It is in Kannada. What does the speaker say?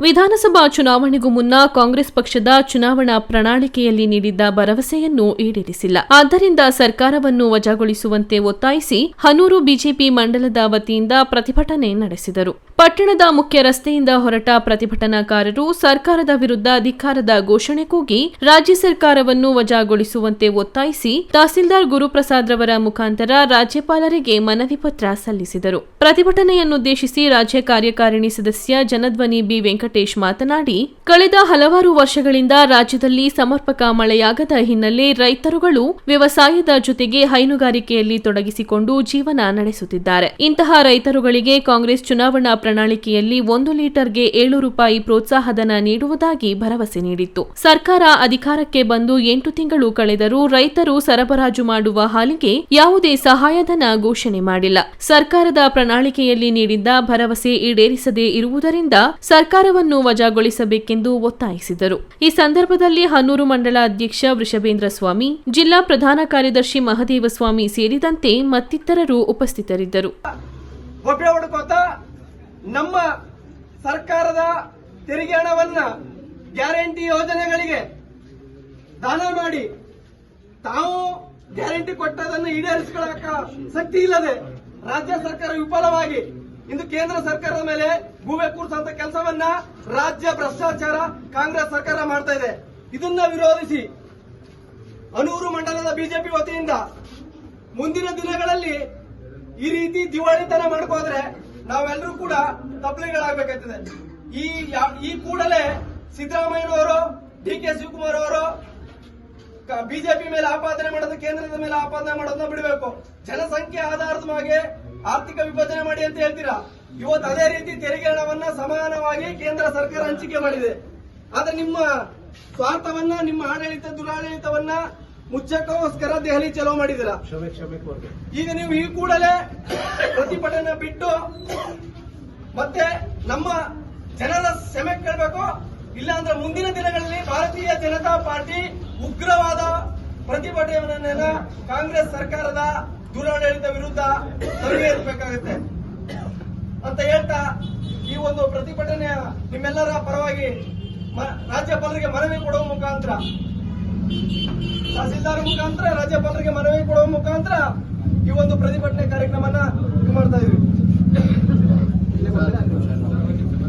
ವಿಧಾನಸಭಾ ಚುನಾವಣೆಗೂ ಮುನ್ನ ಕಾಂಗ್ರೆಸ್ ಪಕ್ಷದ ಚುನಾವಣಾ ಪ್ರಣಾಳಿಕೆಯಲ್ಲಿ ನೀಡಿದ್ದ ಭರವಸೆಯನ್ನು ಈಡೇರಿಸಿಲ್ಲ. ಆದ್ದರಿಂದ ಸರ್ಕಾರವನ್ನು ವಜಾಗೊಳಿಸುವಂತೆ ಒತ್ತಾಯಿಸಿ ಹನೂರು ಬಿಜೆಪಿ ಮಂಡಲದ ವತಿಯಿಂದ ಪ್ರತಿಭಟನೆ ನಡೆಸಿದರು. ಪಟ್ಟಣದ ಮುಖ್ಯ ರಸ್ತೆಯಿಂದ ಹೊರಟ ಪ್ರತಿಭಟನಾಕಾರರು ಸರ್ಕಾರದ ವಿರುದ್ಧ ಅಧಿಕಾರದ ಘೋಷಣೆ ಕೂಗಿ ರಾಜ್ಯ ಸರ್ಕಾರವನ್ನು ವಜಾಗೊಳಿಸುವಂತೆ ಒತ್ತಾಯಿಸಿ ತಹಸೀಲ್ದಾರ್ ಗುರುಪ್ರಸಾದ್ ರವರ ಮುಖಾಂತರ ರಾಜ್ಯಪಾಲರಿಗೆ ಮನವಿ ಪತ್ರ ಸಲ್ಲಿಸಿದರು. ಪ್ರತಿಭಟನೆಯನ್ನುದ್ದೇಶಿಸಿ ರಾಜ್ಯ ಕಾರ್ಯಕಾರಿಣಿ ಸದಸ್ಯ ಜನಧ್ವನಿ ಬಿ ವೆಂಕಟೇಶ್ ಮಾತನಾಡಿ, ಕಳೆದ ಹಲವಾರು ವರ್ಷಗಳಿಂದ ರಾಜ್ಯದಲ್ಲಿ ಸಮರ್ಪಕ ಮಳೆಯಾಗದ ಹಿನ್ನೆಲೆ ರೈತರುಗಳು ವ್ಯವಸಾಯದ ಜೊತೆಗೆ ಹೈನುಗಾರಿಕೆಯಲ್ಲಿ ತೊಡಗಿಸಿಕೊಂಡು ಜೀವನ ನಡೆಸುತ್ತಿದ್ದಾರೆ. ಇಂತಹ ರೈತರುಗಳಿಗೆ ಕಾಂಗ್ರೆಸ್ ಚುನಾವಣಾ ಪ್ರಣಾಳಿಕೆಯಲ್ಲಿ ಒಂದು ಲೀಟರ್ಗೆ ಏಳು ರೂಪಾಯಿ ಪ್ರೋತ್ಸಾಹಧನ ನೀಡುವುದಾಗಿ ಭರವಸೆ ನೀಡಿತ್ತು. ಸರ್ಕಾರ ಅಧಿಕಾರಕ್ಕೆ ಬಂದು ಎಂಟು ತಿಂಗಳು ಕಳೆದರೂ ರೈತರು ಸರಬರಾಜು ಮಾಡುವ ಹಾಲಿಗೆ ಯಾವುದೇ ಸಹಾಯಧನ ಘೋಷಣೆ ಮಾಡಿಲ್ಲ. ಸರ್ಕಾರದ ಪ್ರಣಾಳಿಕೆಯಲ್ಲಿ ನೀಡಿದ್ದ ಭರವಸೆ ಈಡೇರಿಸದೇ ಇರುವುದರಿಂದ ಸರ್ಕಾರವನ್ನು ವಜಾಗೊಳಿಸಬೇಕೆಂದು ಒತ್ತಾಯಿಸಿದರು. ಈ ಸಂದರ್ಭದಲ್ಲಿ ಹನೂರು ಮಂಡಲ ಅಧ್ಯಕ್ಷ ವೃಷಭೇಂದ್ರ ಸ್ವಾಮಿ, ಜಿಲ್ಲಾ ಪ್ರಧಾನ ಕಾರ್ಯದರ್ಶಿ ಮಹದೇವಸ್ವಾಮಿ ಸೇರಿದಂತೆ ಮತ್ತಿತರರು ಉಪಸ್ಥಿತರಿದ್ದರು. ನಮ್ಮ ಸರ್ಕಾರದ ತೆರಿಗೆ ಹಣವನ್ನ ಗ್ಯಾರಂಟಿ ಯೋಜನೆಗಳಿಗೆ ದಾನ ಮಾಡಿ, ತಾವು ಗ್ಯಾರಂಟಿ ಕೊಟ್ಟದನ್ನು ಈಡೇರಿಸಿಕೊಳ್ಳಕ ಶಕ್ತಿ ಇಲ್ಲದೆ ರಾಜ್ಯ ಸರ್ಕಾರ ವಿಫಲವಾಗಿ, ಇಂದು ಕೇಂದ್ರ ಸರ್ಕಾರದ ಮೇಲೆ ಗೂಬೆ ಕೂರಿಸುವಂತ ಕೆಲಸವನ್ನ ರಾಜ್ಯ ಭ್ರಷ್ಟಾಚಾರ ಕಾಂಗ್ರೆಸ್ ಸರ್ಕಾರ ಮಾಡ್ತಾ ಇದೆ. ಇದನ್ನ ವಿರೋಧಿಸಿ ಅನೂರು ಮಂಡಲದ ಬಿಜೆಪಿ ವತಿಯಿಂದ ಮುಂದಿನ ದಿನಗಳಲ್ಲಿ ಈ ರೀತಿ ದಿವಾಳಿತನ ಮಾಡ್ಕೋದ್ರೆ ನಾವೆಲ್ಲರೂ ಕೂಡ ತಪ್ಪಲಿಗಳಾಗಬೇಕಾಗ್ತದೆ ಈ ಈ ಕೂಡಲೇ ಸಿದ್ದರಾಮಯ್ಯನವರು ಡಿ ಕೆ ಶಿವಕುಮಾರ್ ಅವರು ಬಿಜೆಪಿ ಮೇಲೆ ಆಪಾದನೆ ಮಾಡೋದು, ಕೇಂದ್ರದ ಮೇಲೆ ಆಪಾದನೆ ಮಾಡೋದನ್ನ ಬಿಡಬೇಕು. ಜನಸಂಖ್ಯೆ ಆಧಾರದ ಮೇಲೆ ಆರ್ಥಿಕ ವಿಭಜನೆ ಮಾಡಿ ಅಂತ ಹೇಳ್ತೀರಾ? ಇವತ್ತು ಅದೇ ರೀತಿ ತೆರಿಗೆ ಹಣವನ್ನ ಸಮಾನವಾಗಿ ಕೇಂದ್ರ ಸರ್ಕಾರ ಹಂಚಿಕೆ ಮಾಡಿದೆ. ಆದ್ರೆ ನಿಮ್ಮ ಸ್ವಾರ್ಥವನ್ನ ನಿಮ್ಮ ಆಡಳಿತ ದುರಾಡಳಿತವನ್ನ ಮುಚ್ಚಕ್ಕೋಸ್ಕರ ದೆಹಲಿ ಚಲೋ ಮಾಡಿದಿರ ಈಗ ನೀವು ಈ ಕೂಡಲೇ ಪ್ರತಿಭಟನೆ ಬಿಟ್ಟು ಮತ್ತೆ ನಮ್ಮ ಜನರ ಕ್ಷಮೆ ಕೇಳಬೇಕು. ಇಲ್ಲಾಂದ್ರೆ ಮುಂದಿನ ದಿನಗಳಲ್ಲಿ ಭಾರತೀಯ ಜನತಾ ಪಾರ್ಟಿ ಉಗ್ರವಾದ ಪ್ರತಿಭಟನೆಯನ್ನ ಕಾಂಗ್ರೆಸ್ ಸರ್ಕಾರದ ದುರಾಡಳಿತ ವಿರುದ್ಧ ನೆರವೇರಿಸಬೇಕಾಗುತ್ತೆ ಅಂತ ಹೇಳ್ತಾ ಈ ಒಂದು ಪ್ರತಿಭಟನೆಯ ನಿಮ್ಮೆಲ್ಲರ ಪರವಾಗಿ ರಾಜ್ಯಪಾಲರಿಗೆ ಮನವಿ ಕೊಡುವ ಮುಖಾಂತರ, ತಹಸೀಲ್ದಾರ್ ಮುಖಾಂತರ, ರಾಜ್ಯಪಾಲರಿಗೆ ಮನವಿ ಕೊಡುವ ಮುಖಾಂತರ ಈ ಒಂದು ಪ್ರತಿಭಟನೆ ಕಾರ್ಯಕ್ರಮನ